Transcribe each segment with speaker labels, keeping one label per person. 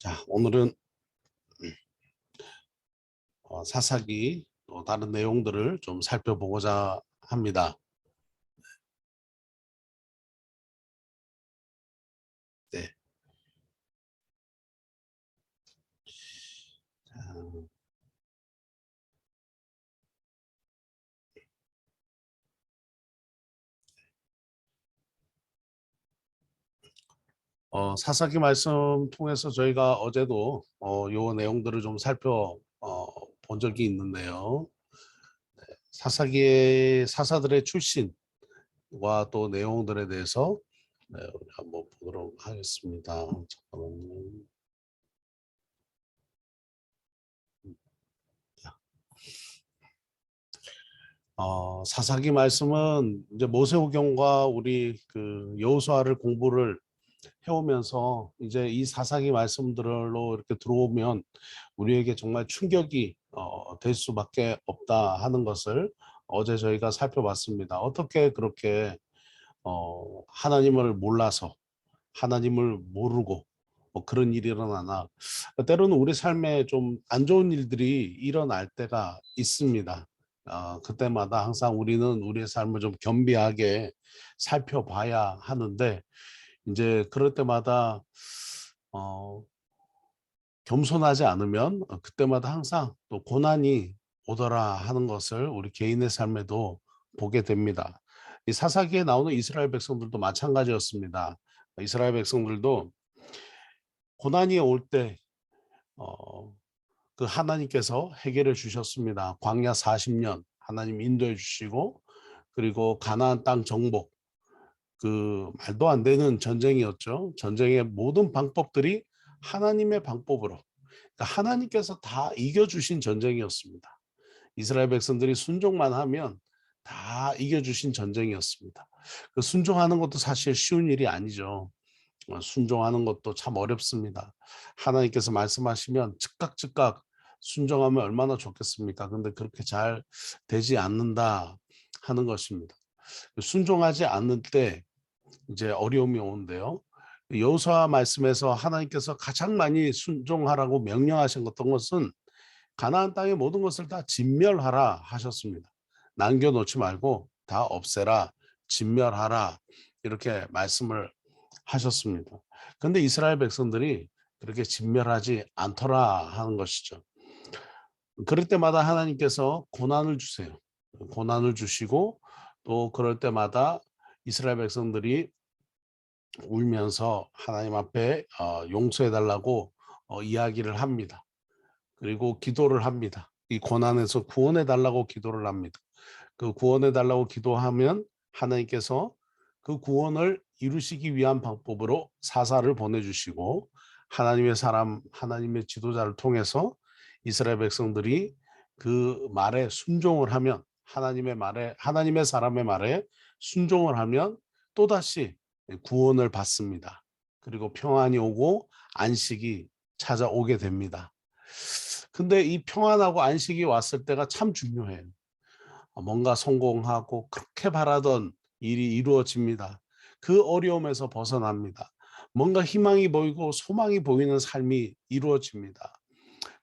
Speaker 1: 자, 오늘은 어, 사사기 또 다른 내용들을 좀 살펴보고자 합니다. 어, 사사기 말씀 통해서 저희가 어제도 어, 요 내용들을 좀 살펴 어, 본 적이 있는데요. 네, 사사기의 사사들의 출신과 또 내용들에 대해서 네, 우리 한번 보도록 하겠습니다. 잠깐만요. 어, 사사기 말씀은 이제 모세오경과 우리 그 여호수아를 공부를 해오면서 이제 이 사사기 말씀들로 이렇게 들어오면 우리에게 정말 충격이 어, 될 수밖에 없다 하는 것을 어제 저희가 살펴봤습니다. 어떻게 그렇게 어, 하나님을 몰라서 하나님을 모르고 뭐 그런 일이 일어나나 때로는 우리 삶에 좀 안 좋은 일들이 일어날 때가 있습니다. 어, 그때마다 항상 우리는 우리의 삶을 좀 겸비하게 살펴봐야 하는데 이제 그럴 때마다 어, 겸손하지 않으면 어, 그때마다 항상 또 고난이 오더라 하는 것을 우리 개인의 삶에도 보게 됩니다. 이 사사기에 나오는 이스라엘 백성들도 마찬가지였습니다. 이스라엘 백성들도 고난이 올때 어, 그 하나님께서 해결해 주셨습니다. 광야 40년 하나님 인도해 주시고 그리고 가나안 땅 정복 그 말도 안 되는 전쟁이었죠. 전쟁의 모든 방법들이 하나님의 방법으로 그러니까 하나님께서 다 이겨주신 전쟁이었습니다. 이스라엘 백성들이 순종만 하면 다 이겨주신 전쟁이었습니다. 그 순종하는 것도 사실 쉬운 일이 아니죠. 어, 순종하는 것도 참 어렵습니다. 하나님께서 말씀하시면 즉각 즉각 순종하면 얼마나 좋겠습니까? 근데 그렇게 잘 되지 않는다 하는 것입니다. 순종하지 않을 때 이제 어려움이 오는데요. 여호수아 말씀에서 하나님께서 가장 많이 순종하라고 명령하신 어떤 것은 가나안 땅의 모든 것을 다 진멸하라 하셨습니다. 남겨놓지 말고 다 없애라, 진멸하라 이렇게 말씀을 하셨습니다. 근데 이스라엘 백성들이 그렇게 진멸하지 않더라 하는 것이죠. 그럴 때마다 하나님께서 고난을 주세요. 고난을 주시고 또 그럴 때마다 이스라엘 백성들이 울면서 하나님 앞에 어, 용서해 달라고 어, 이야기를 합니다. 그리고 기도를 합니다. 이 고난에서 구원해 달라고 기도를 합니다. 그 구원해 달라고 기도하면 하나님께서 그 구원을 이루시기 위한 방법으로 사사를 보내주시고 하나님의 사람, 하나님의 지도자를 통해서 이스라엘 백성들이 그 말에 순종을 하면 하나님의 말에 하나님의 사람의 말에 순종을 하면 또다시 구원을 받습니다. 그리고 평안이 오고 안식이 찾아오게 됩니다. 근데 이 평안하고 안식이 왔을 때가 참 중요해요. 뭔가 성공하고 그렇게 바라던 일이 이루어집니다. 그 어려움에서 벗어납니다. 뭔가 희망이 보이고 소망이 보이는 삶이 이루어집니다.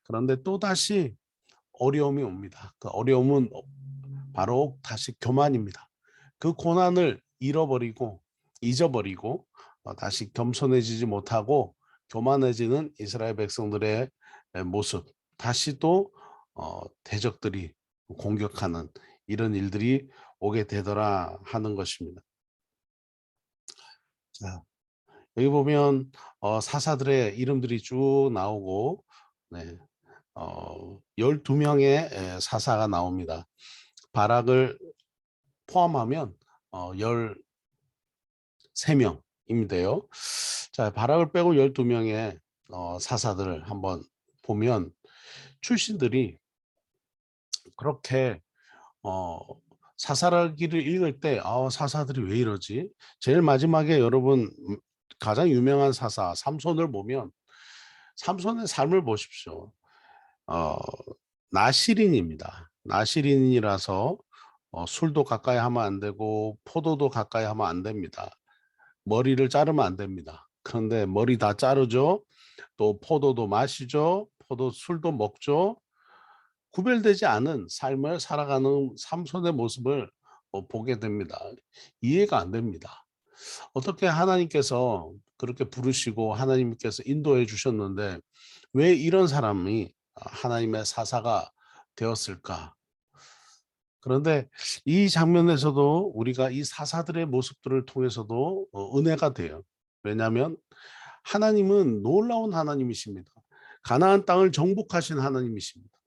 Speaker 1: 그런데 또다시 어려움이 옵니다. 그 어려움은 바로 다시 교만입니다. 그 고난을 잃어버리고 잊어버리고 어, 다시 겸손해지지 못하고 교만해지는 이스라엘 백성들의 모습 다시 또 어, 대적들이 공격하는 이런 일들이 오게 되더라 하는 것입니다. 자 여기 보면 어, 사사들의 이름들이 쭉 나오고 네, 어, 12명의 사사가 나옵니다. 바락을 포함하면 어, 13명입니다요. 자, 바락을 빼고 12명의 어, 사사들을 한번 보면 출신들이 그렇게 어, 사사기를 읽을 때 아, 사사들이 왜 이러지? 제일 마지막에 여러분 음, 가장 유명한 사사 삼손을 보면 삼손의 삶을 보십시오. 어, 나시린입니다. 나시린이라서 어, 술도 가까이 하면 안 되고 포도도 가까이 하면 안 됩니다. 머리를 자르면 안 됩니다. 그런데 머리 다 자르죠. 또 포도도 마시죠. 포도 술도 먹죠. 구별되지 않은 삶을 살아가는 삼손의 모습을 어, 보게 됩니다. 이해가 안 됩니다. 어떻게 하나님께서 그렇게 부르시고 하나님께서 인도해 주셨는데 왜 이런 사람이 하나님의 사사가 되었을까? 그런데 이 장면에서도 우리가 이 사사들의 모습들을 통해서도 어, 은혜가 돼요. 왜냐하면 하나님은 놀라운 하나님이십니다. 가나안 땅을 정복하신 하나님이십니다.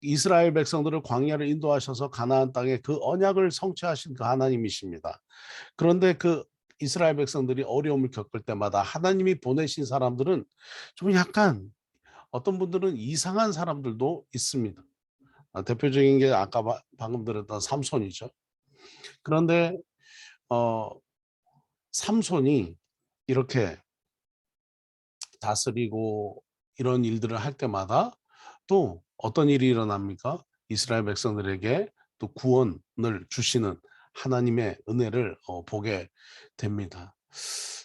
Speaker 1: 이스라엘 백성들을 광야를 인도하셔서 가나안 땅에 그 언약을 성취하신 그 하나님이십니다. 그런데 그 이스라엘 백성들이 어려움을 겪을 때마다 하나님이 보내신 사람들은 좀 약간 어떤 분들은 이상한 사람들도 있습니다. 아, 대표적인 게 아까 바- 방금 들었던 삼손이죠. 그런데 어 삼손이 이렇게 다스리고 이런 일들을 할 때마다 또 어떤 일이 일어납니까? 이스라엘 백성들에게 또 구원을 주시는 하나님의 은혜를 어, 보게 됩니다.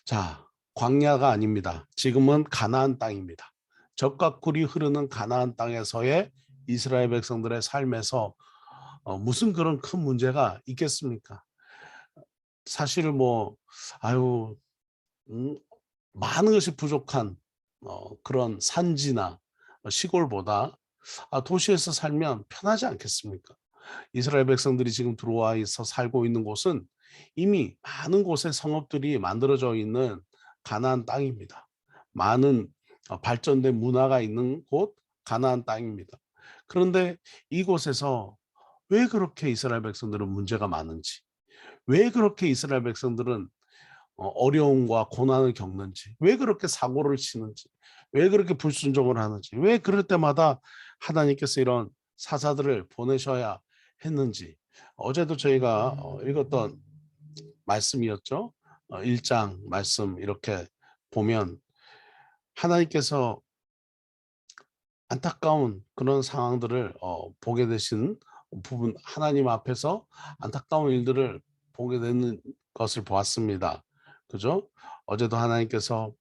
Speaker 1: 자, 광야가 아닙니다. 지금은 가나안 땅입니다. 적과 꿀이 흐르는 가나안 땅에서의 이스라엘 백성들의 삶에서 어, 무슨 그런 큰 문제가 있겠습니까? 사실 뭐 아유 음, 많은 것이 부족한 어, 그런 산지나 시골보다 아, 도시에서 살면 편하지 않겠습니까? 이스라엘 백성들이 지금 들어와 있어 살고 있는 곳은 이미 많은 곳에 성읍들이 만들어져 있는 가나안 땅입니다. 많은 어, 발전된 문화가 있는 곳 가나안 땅입니다. 그런데 이곳에서 왜 그렇게 이스라엘 백성들은 문제가 많은지, 왜 그렇게 이스라엘 백성들은 어, 어려움과 고난을 겪는지, 왜 그렇게 사고를 치는지, 왜 그렇게 불순종을 하는지, 왜 그럴 때마다 하나님께서 이런 사사들을 보내셔야 했는지, 어제도 저희가 어, 읽었던 말씀이었죠. 어, 1장 말씀 이렇게 보면 하나님께서 안타까운 그런 상황들을 어, 보게 되신 부분 하나님 앞에서 안타까운 일들을 보게 되는 것을 보았습니다. 그죠? 어제도 하나님께서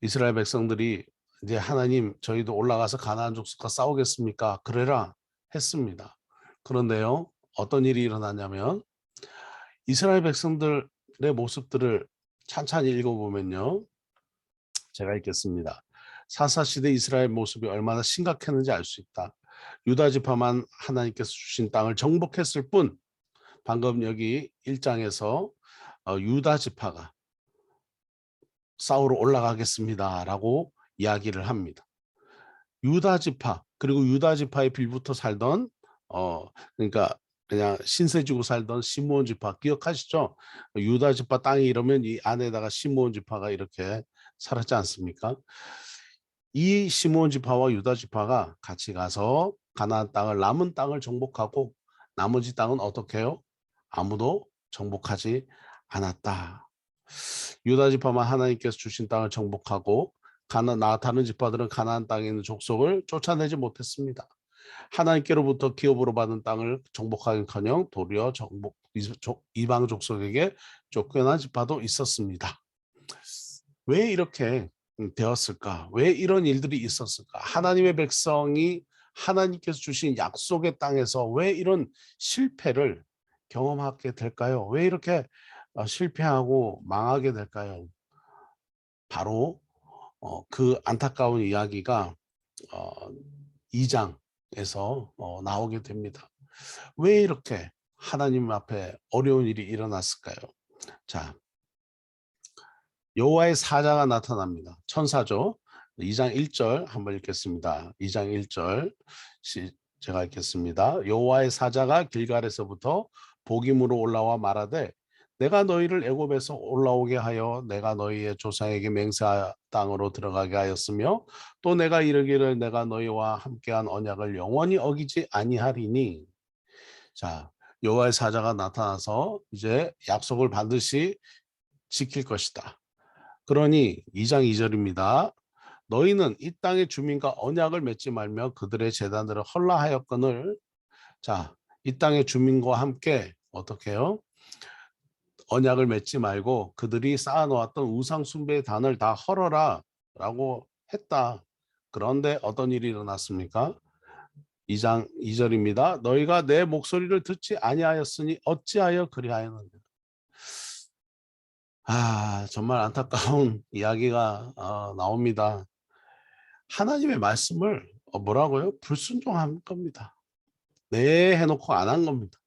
Speaker 1: 이스라엘 백성들이 이제 하나님 저희도 올라가서 가나안 족속과 싸우겠습니까? 그래라 했습니다. 그런데요. 어떤 일이 일어나냐면 이스라엘 백성들의 모습들을 찬찬히 읽어보면요. 제가 읽겠습니다. 사사 시대 이스라엘 모습이 얼마나 심각했는지 알 수 있다. 유다 지파만 하나님께서 주신 땅을 정복했을 뿐 방금 여기 1장에서 어, 유다 지파가 싸우러 올라가겠습니다라고 이야기를 합니다. 유다 지파 그리고 유다 지파에 빌붙어 살던 어 그러니까 그냥 신세 지고 살던 시므온 지파 기억하시죠? 유다 지파 땅이 이러면 이 안에다가 시므온 지파가 이렇게 살았지 않습니까? 이 시므온 지파와 유다 지파가 같이 가서 가나안 땅을 남은 땅을 정복하고 나머지 땅은 어떻게 해요? 아무도 정복하지 않았다. 유다 지파만 하나님께서 주신 땅을 정복하고 가나 나 다른 지파들은 가나안 땅에 있는 족속을 쫓아내지 못했습니다. 하나님께로부터 기업으로 받은 땅을 정복하기커녕 도리어 정복 이방 족속에게 쫓겨난 지파도 있었습니다. 왜 이렇게 음, 되었을까? 왜 이런 일들이 있었을까? 하나님의 백성이 하나님께서 주신 약속의 땅에서 왜 이런 실패를 경험하게 될까요? 왜 이렇게 어, 실패하고 망하게 될까요? 바로 어, 그 안타까운 이야기가 어, 2장에서 어, 나오게 됩니다. 왜 이렇게 하나님 앞에 어려운 일이 일어났을까요? 자, 여호와의 사자가 나타납니다. 천사죠. 2장 1절 한번 읽겠습니다. 2장 1절 시, 제가 읽겠습니다. 여호와의 사자가 길갈에서부터 복임으로 올라와 말하되 내가 너희를 애굽에서 올라오게 하여 내가 너희의 조상에게 맹세한 땅으로 들어가게 하였으며 또 내가 이르기를 내가 너희와 함께한 언약을 영원히 어기지 아니하리니 자 여호와의 사자가 나타나서 이제 약속을 반드시 지킬 것이다. 그러니 2장 2절입니다. 너희는 이 땅의 주민과 언약을 맺지 말며 그들의 재단들을 헐라하였거늘 자, 이 땅의 주민과 함께 어떻게 해요? 언약을 맺지 말고 그들이 쌓아놓았던 우상 숭배의 단을 다 헐어라 라고 했다. 그런데 어떤 일이 일어났습니까? 2장 2절입니다. 너희가 내 목소리를 듣지 아니하였으니 어찌하여 그리하였느냐. 아, 정말 안타까운 이야기가 어, 나옵니다. 하나님의 말씀을 어, 뭐라고요? 불순종한 겁니다. 네 해놓고 안 한 겁니다.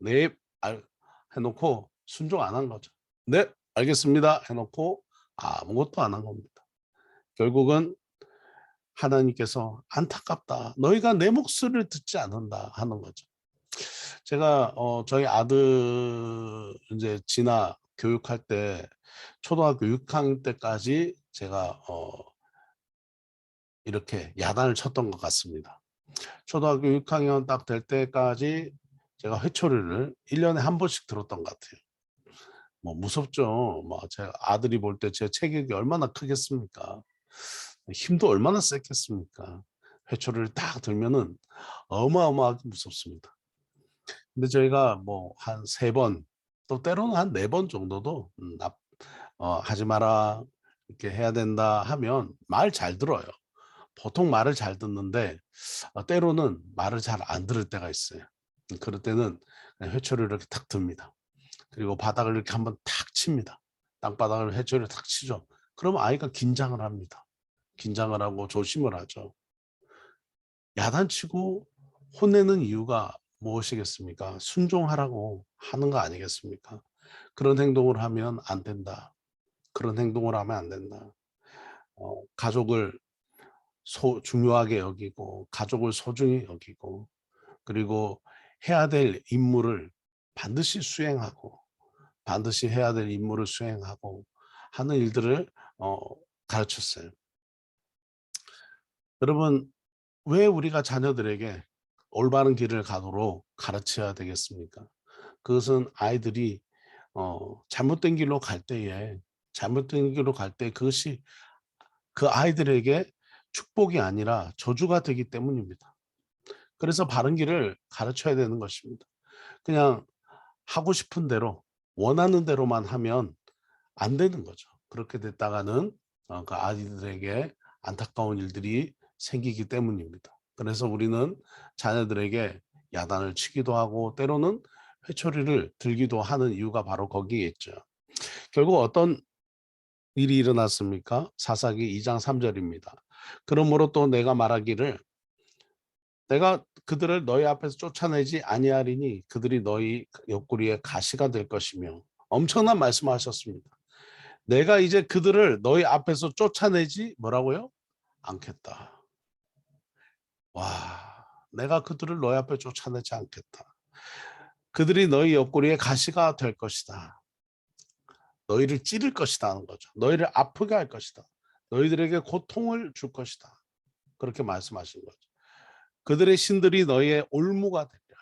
Speaker 1: 네 알, 해놓고 순종 안 한 거죠. 네 알겠습니다 해놓고 아무것도 안 한 겁니다. 결국은 하나님께서 안타깝다. 너희가 내 목소리를 듣지 않는다 하는 거죠. 제가 어, 저희 아들 이제 진아 교육할 때 초등학교 6학년 때까지 제가 어, 이렇게 야단을 쳤던 것 같습니다. 초등학교 6학년 딱 될 때까지 제가 회초리를 1년에 한 번씩 들었던 것 같아요. 뭐 무섭죠. 뭐 제 아들이 볼 때 제 체격이 얼마나 크겠습니까? 힘도 얼마나 셌겠습니까? 회초리를 딱 들면은 어마어마하게 무섭습니다. 근데 저희가 뭐 한 세 번, 또 때로는 한 네 번 정도도 음, 납- 어, 하지 마라 이렇게 해야 된다 하면 말 잘 들어요. 보통 말을 잘 듣는데 어, 때로는 말을 잘 안 들을 때가 있어요. 음, 그럴 때는 회초리를 이렇게 탁 듭니다. 그리고 바닥을 이렇게 한번 탁 칩니다. 땅바닥을 회초리를 탁 치죠. 그러면 아이가 긴장을 합니다. 긴장을 하고 조심을 하죠. 야단치고 혼내는 이유가 무엇이겠습니까? 순종하라고 하는 거 아니겠습니까? 그런 행동을 하면 안 된다. 그런 행동을 하면 안 된다. 어, 가족을 소, 중요하게 여기고 가족을 소중히 여기고 그리고 해야 될 임무를 반드시 수행하고 반드시 해야 될 임무를 수행하고 하는 일들을 어, 가르쳤어요. 여러분 왜 우리가 자녀들에게 올바른 길을 가도록 가르쳐야 되겠습니까? 그것은 아이들이 어, 잘못된 길로 갈 때에 잘못된 길로 갈 때 그것이 그 아이들에게 축복이 아니라 저주가 되기 때문입니다. 그래서 바른 길을 가르쳐야 되는 것입니다. 그냥 하고 싶은 대로 원하는 대로만 하면 안 되는 거죠. 그렇게 됐다가는 어, 그 아이들에게 안타까운 일들이 생기기 때문입니다. 그래서 우리는 자녀들에게 야단을 치기도 하고 때로는 회초리를 들기도 하는 이유가 바로 거기에 있죠. 결국 어떤 일이 일어났습니까? 사사기 2장 3절입니다. 그러므로 또 내가 말하기를 내가 그들을 너희 앞에서 쫓아내지 아니하리니 그들이 너희 옆구리에 가시가 될 것이며 엄청난 말씀하셨습니다. 내가 이제 그들을 너희 앞에서 쫓아내지 뭐라고요? 않겠다. 와, 내가 그들을 너희 앞에 쫓아내지 않겠다. 그들이 너희 옆구리에 가시가 될 것이다. 너희를 찌를 것이다 하는 거죠. 너희를 아프게 할 것이다. 너희들에게 고통을 줄 것이다. 그렇게 말씀하신 거죠. 그들의 신들이 너희의 올무가 되리라.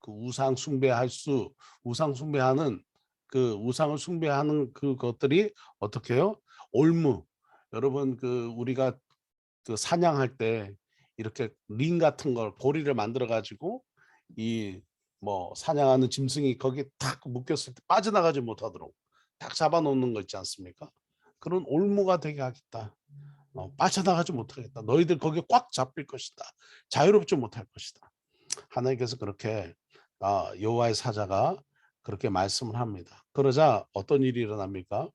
Speaker 1: 그 우상 숭배할 수, 우상 숭배하는 그 우상을 숭배하는 그것들이 어떻게 해요? 올무. 여러분 그 우리가 그 사냥할 때 이렇게 링 같은 걸 고리를 만들어 가지고 이 뭐 사냥하는 짐승이 거기에 탁 묶였을 때 빠져나가지 못하도록 딱 잡아놓는 거 있지 않습니까? 그런 올무가 되게 하겠다. 어, 빠져나가지 못하겠다. 너희들 거기에 꽉 잡힐 것이다. 자유롭지 못할 것이다. 하나님께서 그렇게 아, 여호와의 사자가 그렇게 말씀을 합니다. 그러자 어떤 일이 일어납니까?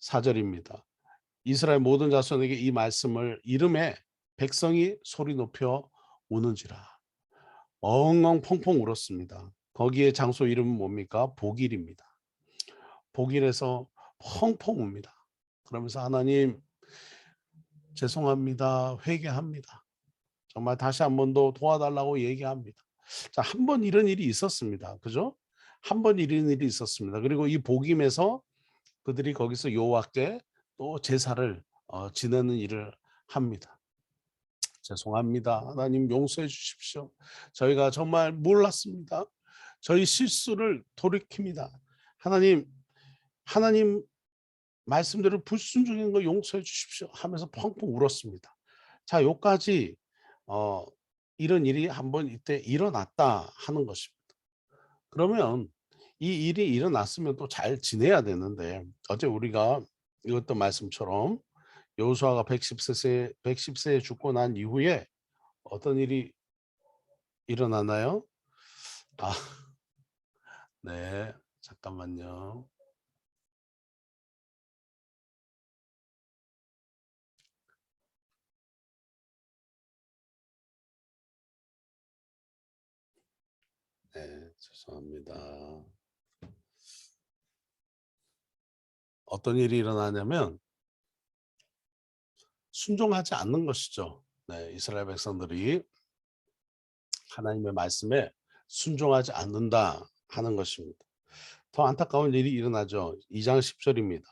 Speaker 1: 4절입니다. 이스라엘 모든 자손에게 이 말씀을 이름에 백성이 소리 높여 우는지라. 엉엉 펑펑 울었습니다. 거기에 장소 이름은 뭡니까? 복일입니다. 복일에서 펑펑 웁니다. 그러면서 하나님 죄송합니다. 회개합니다. 정말 다시 한 번 더 도와달라고 얘기합니다. 자, 한 번 이런 일이 있었습니다. 그죠? 한 번 이런 일이 있었습니다. 그리고 이 복임에서 그들이 거기서 여호와께 또 제사를 어, 지내는 일을 합니다. 죄송합니다. 하나님 용서해 주십시오. 저희가 정말 몰랐습니다. 저희 실수를 돌이킵니다. 하나님, 하나님 말씀대로 불순종인 거 용서해 주십시오 하면서 펑펑 울었습니다. 자, 요까지 어, 이런 일이 한번 이때 일어났다 하는 것입니다. 그러면 이 일이 일어났으면 또 잘 지내야 되는데 어제 우리가 읽었던 말씀처럼 여호수아가 110세 110세에 죽고 난 이후에 어떤 일이 일어나나요? 아, 네, 잠깐만요. 네, 죄송합니다. 어떤 일이 일어나냐면 순종하지 않는 것이죠. 네, 이스라엘 백성들이 하나님의 말씀에 순종하지 않는다 하는 것입니다. 더 안타까운 일이 일어나죠. 2장 10절입니다.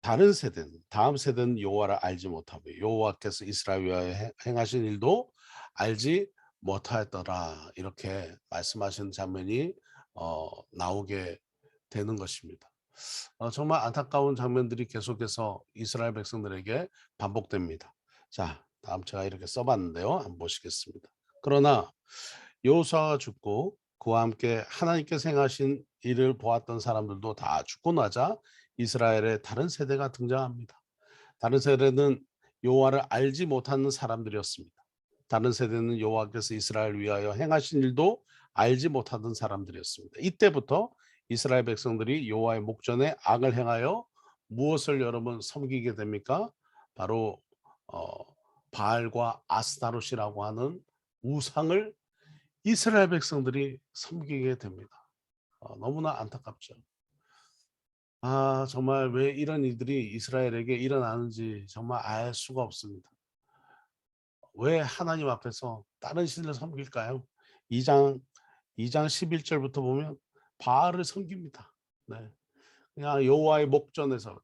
Speaker 1: 다른 세대는 다음 세대는 여호와를 알지 못하며 여호와께서 이스라엘 위하여 행하신 일도 알지 못하였더라 이렇게 말씀하시는 장면이 어, 나오게 되는 것입니다. 어, 정말 안타까운 장면들이 계속해서 이스라엘 백성들에게 반복됩니다. 자, 다음 제가 이렇게 써봤는데요. 한번 보시겠습니다. 그러나 여호수아가 죽고 그와 함께 하나님께서 행하신 일을 보았던 사람들도 다 죽고 나자 이스라엘의 다른 세대가 등장합니다. 다른 세대는 여호와를 알지 못하는 사람들이었습니다. 다른 세대는 여호와께서 이스라엘 위하여 행하신 일도 알지 못하던 사람들이었습니다. 이때부터 이스라엘 백성들이 여호와의 목전에 악을 행하여 무엇을 여러분 섬기게 됩니까? 바로 어, 바알과 아스타롯이라고 하는 우상을 이스라엘 백성들이 섬기게 됩니다. 어, 너무나 안타깝죠. 아 정말 왜 이런 일들이 이스라엘에게 일어나는지 정말 알 수가 없습니다. 왜 하나님 앞에서 다른 신을 섬길까요? 2장 2장 11절부터 보면 바알을 섬깁니다. 네. 그냥 여호와의 목전에서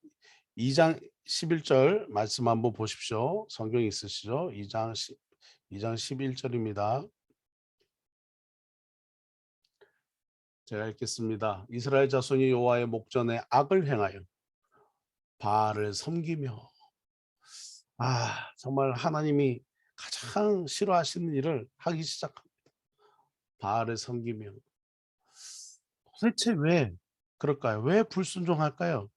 Speaker 1: 2장 11절 말씀 한번 보십시오. 성경 있으시죠? 2장 10, 2장 11절입니다. 제가 읽겠습니다. 이스라엘 자손이 여호와의 목전에 악을 행하여 바알을 섬기며 아 정말 하나님이 가장 싫어하시는 일을 하기 시작합니다. 바알을 섬기며 도대체 왜 그럴까요? 왜 불순종할까요?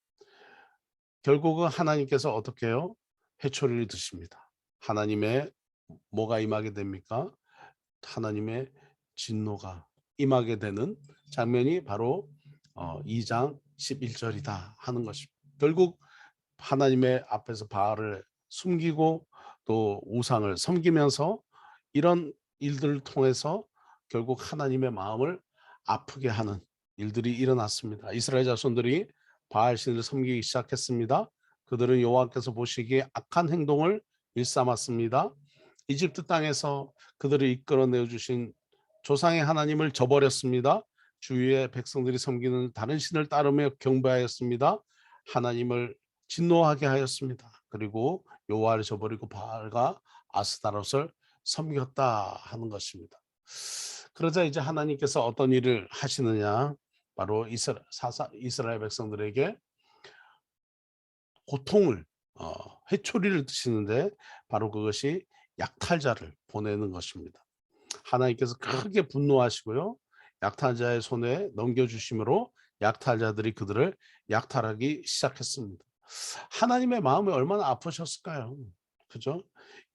Speaker 1: 결국은 하나님께서 어떻게 해요? 해초리를 드십니다. 하나님의 뭐가 임하게 됩니까? 하나님의 진노가 임하게 되는 장면이 바로 어, 2장 11절이다 하는 것입니다. 결국 하나님의 앞에서 바알을 숨기고 또 우상을 섬기면서 이런 일들을 통해서 결국 하나님의 마음을 아프게 하는 일들이 일어났습니다. 이스라엘 자손들이 바알 신을 섬기기 시작했습니다. 그들은 여호와께서 보시기에 악한 행동을 일삼았습니다. 이집트 땅에서 그들을 이끌어내어 주신 조상의 하나님을 저버렸습니다. 주위의 백성들이 섬기는 다른 신을 따르며 경배하였습니다. 하나님을 진노하게 하였습니다. 그리고 여호와를 저버리고 바알과 아스타롯을 섬겼다 하는 것입니다. 그러자 이제 하나님께서 어떤 일을 하시느냐 바로 이스라, 사사, 이스라엘 백성들에게 고통을 어, 해초리를 드시는데 바로 그것이 약탈자를 보내는 것입니다. 하나님께서 크게 분노하시고요. 약탈자의 손에 넘겨주심으로 약탈자들이 그들을 약탈하기 시작했습니다. 하나님의 마음이 얼마나 아프셨을까요? 그죠?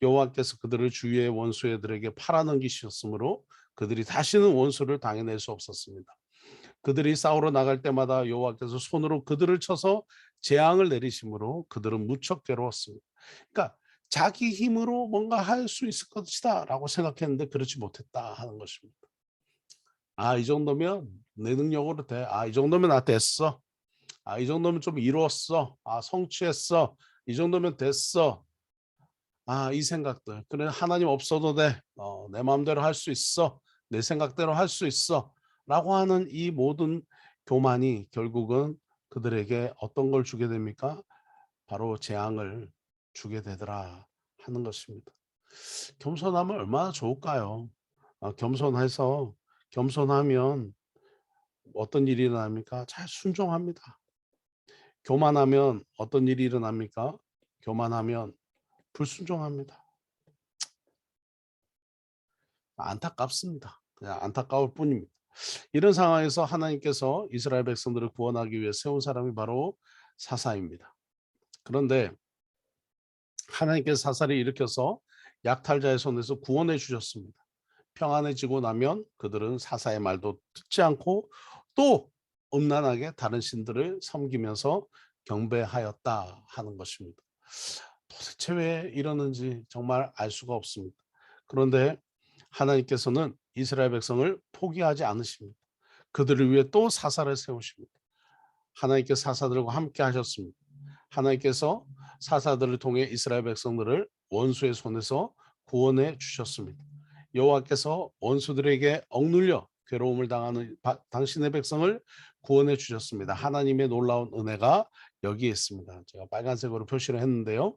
Speaker 1: 여호와께서 그들을 주위의 원수애들에게 팔아넘기셨으므로 그들이 다시는 원수를 당해낼 수 없었습니다. 그들이 싸우러 나갈 때마다 여호와께서 손으로 그들을 쳐서 재앙을 내리심으로 그들은 무척 괴로웠습니다. 그러니까 자기 힘으로 뭔가 할 수 있을 것이다 라고 생각했는데 그렇지 못했다 하는 것입니다. 아, 이 정도면 내 능력으로 돼. 아, 이 정도면 나 됐어. 아, 이 정도면 좀 이루었어. 아, 성취했어. 이 정도면 됐어. 아, 이 생각들. 그래, 하나님 없어도 돼. 어, 내 마음대로 할 수 있어. 내 생각대로 할 수 있어. 라고 하는 이 모든 교만이 결국은 그들에게 어떤 걸 주게 됩니까? 바로 재앙을 주게 되더라 하는 것입니다. 겸손하면 얼마나 좋을까요? 아, 겸손해서 겸손하면 어떤 일이 일어납니까? 잘 순종합니다. 교만하면 어떤 일이 일어납니까? 교만하면 불순종합니다. 안타깝습니다. 그냥 안타까울 뿐입니다. 이런 상황에서 하나님께서 이스라엘 백성들을 구원하기 위해 세운 사람이 바로 사사입니다. 그런데 하나님께서 사사를 일으켜서 약탈자의 손에서 구원해 주셨습니다. 평안해지고 나면 그들은 사사의 말도 듣지 않고 또 음란하게 다른 신들을 섬기면서 경배하였다 하는 것입니다. 도대체 왜 이러는지 정말 알 수가 없습니다. 그런데 하나님께서는 이스라엘 백성을 포기하지 않으십니다. 그들을 위해 또 사사를 세우십니다. 하나님께 사사들과 함께 하셨습니다. 하나님께서 사사들을 통해 이스라엘 백성들을 원수의 손에서 구원해 주셨습니다. 여호와께서 원수들에게 억눌려 괴로움을 당하는 바- 당신의 백성을 구원해 주셨습니다. 하나님의 놀라운 은혜가 여기에 있습니다. 제가 빨간색으로 표시를 했는데요.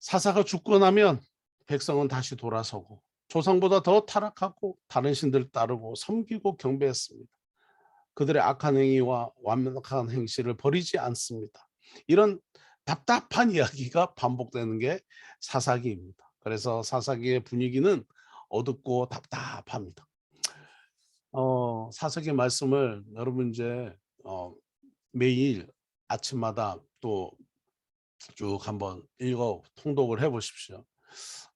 Speaker 1: 사사가 죽고 나면 백성은 다시 돌아서고 조상보다 더 타락하고 다른 신들 따르고 섬기고 경배했습니다. 그들의 악한 행위와 완벽한 행실을 버리지 않습니다. 이런 답답한 이야기가 반복되는 게 사사기입니다. 그래서 사사기의 분위기는 어둡고 답답합니다. 어, 사사기 말씀을 여러분 이제 어, 매일 아침마다 또 쭉 한번 읽어 통독을 해 보십시오.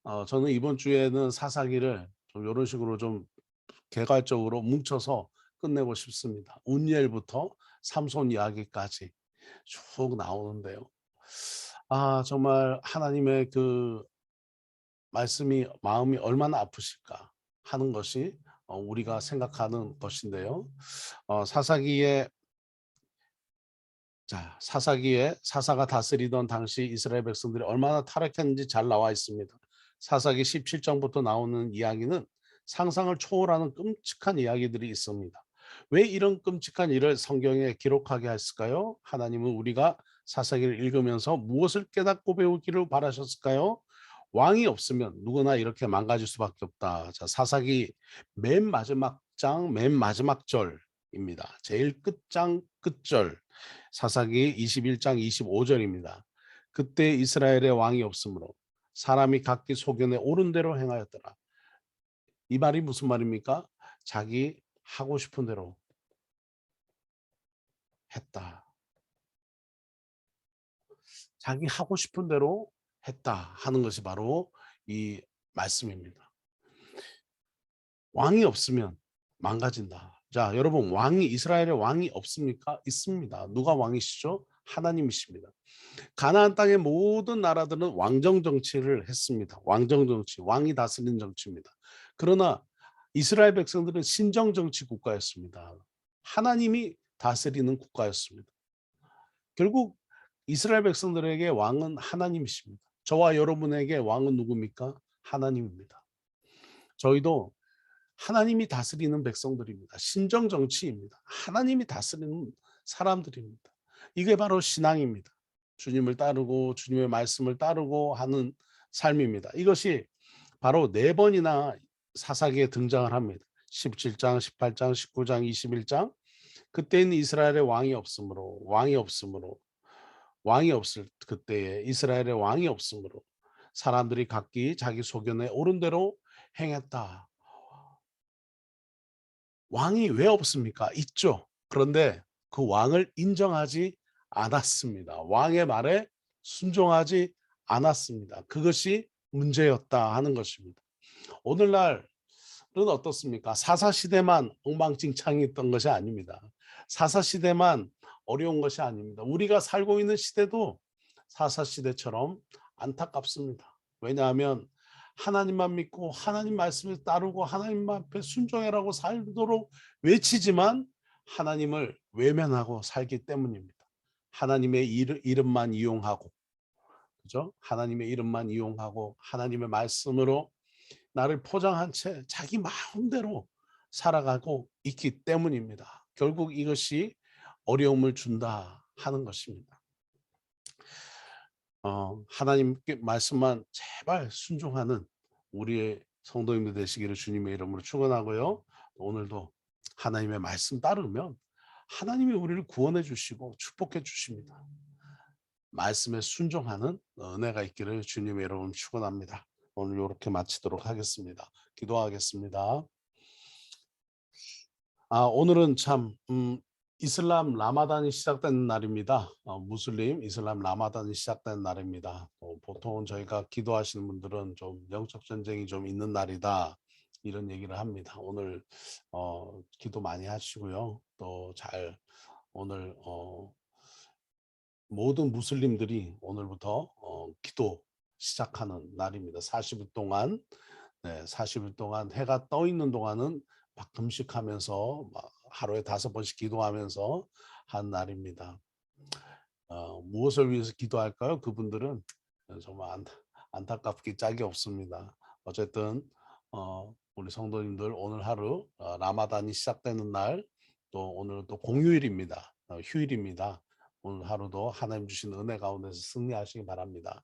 Speaker 1: 어, 저는 이번 주에는 사사기를 좀 이런 식으로 좀 개괄적으로 뭉쳐서 끝내고 싶습니다. 운엘부터 삼손 이야기까지 쭉 나오는데요. 아 정말 하나님의 그 말씀이 마음이 얼마나 아프실까 하는 것이 어, 우리가 생각하는 것인데요. 어, 사사기에 자 사사기에 사사가 다스리던 당시 이스라엘 백성들이 얼마나 타락했는지 잘 나와 있습니다. 사사기 17장부터 나오는 이야기는 상상을 초월하는 끔찍한 이야기들이 있습니다. 왜 이런 끔찍한 일을 성경에 기록하게 했을까요? 하나님은 우리가 사사기를 읽으면서 무엇을 깨닫고 배우기를 바라셨을까요? 왕이 없으면 누구나 이렇게 망가질 수밖에 없다. 자, 사사기 맨 마지막 장, 맨 마지막 절입니다. 제일 끝장 끝절. 사사기 21장 25절입니다. 그때 이스라엘의 왕이 없으므로 사람이 각기 소견에 옳은 대로 행하였더라. 이 말이 무슨 말입니까? 자기 하고 싶은 대로 했다. 자기 하고 싶은 대로 했다 하는 것이 바로 이 말씀입니다. 왕이 없으면 망가진다. 자, 여러분 왕이 이스라엘의 왕이 없습니까? 있습니다. 누가 왕이시죠? 하나님이십니다. 가나안 땅의 모든 나라들은 왕정 정치를 했습니다. 왕정 정치, 왕이 다스리는 정치입니다. 그러나 이스라엘 백성들은 신정 정치 국가였습니다. 하나님이 다스리는 국가였습니다. 결국 이스라엘 백성들에게 왕은 하나님이십니다. 저와 여러분에게 왕은 누굽니까? 하나님입니다. 저희도 하나님이 다스리는 백성들입니다. 신정 정치입니다. 하나님이 다스리는 사람들입니다. 이게 바로 신앙입니다. 주님을 따르고 주님의 말씀을 따르고 하는 삶입니다. 이것이 바로 네 번이나 사사기에 등장을 합니다. 17장, 18장, 19장, 21장. 그때는 이스라엘의 왕이 없으므로 왕이 없으므로 왕이 없을 그때에 이스라엘의 왕이 없으므로 사람들이 각기 자기 소견에 옳은 대로 행했다. 왕이 왜 없습니까? 있죠. 그런데 그 왕을 인정하지 않았습니다. 왕의 말에 순종하지 않았습니다. 그것이 문제였다 하는 것입니다. 오늘날은 어떻습니까? 사사 시대만 엉망진창이었던 것이 아닙니다. 사사 시대만 어려운 것이 아닙니다. 우리가 살고 있는 시대도 사사 시대처럼 안타깝습니다. 왜냐하면 하나님만 믿고 하나님 말씀을 따르고 하나님 앞에 순종해라고 살도록 외치지만 하나님을 외면하고 살기 때문입니다. 하나님의 이름, 이름만 이용하고 그죠? 하나님의 이름만 이용하고 하나님의 말씀으로 나를 포장한 채 자기 마음대로 살아가고 있기 때문입니다. 결국 이것이 어려움을 준다 하는 것입니다. 어, 하나님께 말씀만 제발 순종하는 우리의 성도님들 되시기를 주님의 이름으로 축원하고요. 오늘도 하나님의 말씀 따르면 하나님이 우리를 구원해 주시고 축복해 주십니다. 말씀에 순종하는 은혜가 있기를 주님의 이름으로 축원합니다. 오늘 이렇게 마치도록 하겠습니다. 기도하겠습니다. 아 오늘은 참 음, 이슬람 라마단이 시작된 날입니다. 어, 무슬림 이슬람 라마단이 시작된 날입니다. 어, 보통 저희가 기도하시는 분들은 좀 영적 전쟁이 좀 있는 날이다 이런 얘기를 합니다. 오늘 어, 기도 많이 하시고요. 또 잘 오늘 어, 모든 무슬림들이 오늘부터 어, 기도 시작하는 날입니다. 40일 동안 네, 40일 동안 해가 떠 있는 동안은 막 금식하면서 막 하루에 다섯 번씩 기도하면서 한 날입니다. 어, 무엇을 위해서 기도할까요? 그분들은 정말 안, 안타깝게 짝이 없습니다. 어쨌든 어, 우리 성도님들 오늘 하루 어, 라마단이 시작되는 날 또 오늘 또 공휴일입니다. 어, 휴일입니다. 오늘 하루도 하나님 주신 은혜 가운데서 승리하시기 바랍니다.